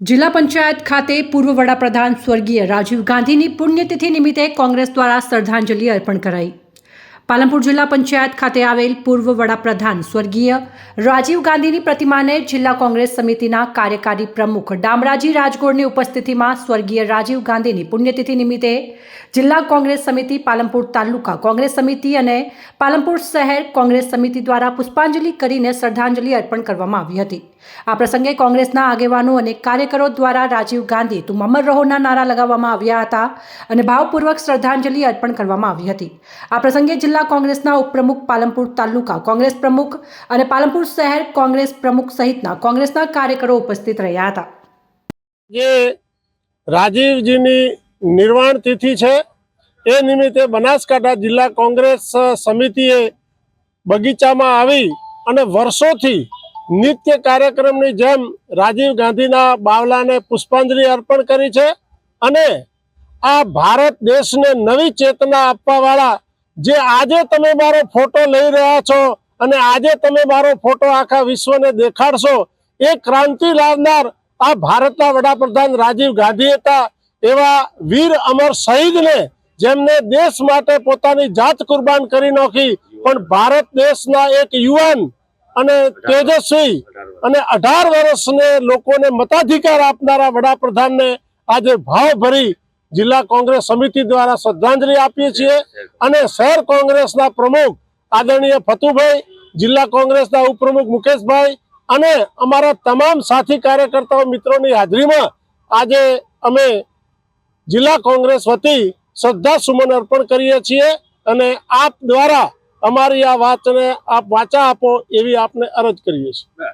જિલ્લા પંચાયત ખાતે પૂર્વ વડાપ્રધાન સ્વર્ગીય રાજીવ ગાંધીની પુણ્યતિથિ નિમિત્તે કોંગ્રેસ દ્વારા શ્રદ્ધાંજલિ અર્પણ કરાઈ. પાલનપુર જિલ્લા પંચાયત ખાતે આવેલ પૂર્વ વડાપ્રધાન સ્વર્ગીય રાજીવ ગાંધીની પ્રતિમાને જિલ્લા કોંગ્રેસ સમિતિના કાર્યકારી પ્રમુખ ડામરાજી રાજગોરની ઉપસ્થિતિમાં સ્વર્ગીય રાજીવ ગાંધીની પુણ્યતિથિ નિમિત્તે જિલ્લા કોંગ્રેસ સમિતિ, પાલનપુર તાલુકા કોંગ્રેસ સમિતિ અને પાલનપુર શહેર કોંગ્રેસ સમિતિ દ્વારા પુષ્પાંજલિ કરીને શ્રદ્ધાંજલિ અર્પણ કરવામાં આવી હતી. આ પ્રસંગે કોંગ્રેસના આગેવાનો અને કાર્યકરો દ્વારા રાજીવ ગાંધી તું અમર રહોના નારા લગાવવામાં આવ્યા હતા અને ભાવપૂર્વક શ્રદ્ધાંજલિ અર્પણ કરવામાં આવી હતી. આ પ્રસંગે જિલ્લા કોંગ્રેસના ઉપપ્રમુખ પાલનપુર તાલુકા કોંગ્રેસ પ્રમુખ અને પાલનપુર શહેર કોંગ્રેસ પ્રમુખ સહિતના કોંગ્રેસના કાર્યકરો ઉપસ્થિત રહ્યા હતા. જે રાજીવજીની નિર્વાણ તિથિ છે, એ નિમિત્તે બનાસકાંઠા જિલ્લા કોંગ્રેસ સમિતિએ બગીચામાં આવી અને વર્ષોથી નિત્ય કાર્યક્રમની જેમ રાજીવ ગાંધીના બાવલાને પુષ્પાંજલિ અર્પણ કરી છે અને આ ભારત દેશને નવી ચેતના આપવાવાળા જે આજે તમે મારો ફોટો લઈ રહ્યા છો અને આજે તમે મારો ફોટો આખા વિશ્વને દેખાડશો, એ ક્રાંતિ લાવનાર આ ભારતના વડાપ્રધાન રાજીવ ગાંધી હતા, એવા વીર અમર શહીદને જેમને દેશ માટે પોતાની જાત કુરબાન કરી નાખી. પણ ભારત દેશના એક યુવાન અને તેજસ્વી અને અઢાર વર્ષને લોકોને મતાધિકાર આપનારા વડાપ્રધાનને આજે ભાવભરી જિલ્લા કોંગ્રેસ સમિતિ દ્વારા શ્રદ્ધાંજલિ આપીએ છીએ. અને શહેર કોંગ્રેસના પ્રમુખ આદરણીય ફતુભાઈ જિલ્લા કોંગ્રેસના ઉપપ્રમુખ મુકેશભાઈ અને અમારા તમામ સાથી કાર્યકર્તાઓ મિત્રોની હાજરીમાં આજે અમે જિલ્લા કોંગ્રેસ વતી શ્રદ્ધા સુમન અર્પણ કરીએ છીએ અને આપ દ્વારા અમારી આ વાતને આપ વાચા આપો એવી આપને અરજ કરીએ છીએ.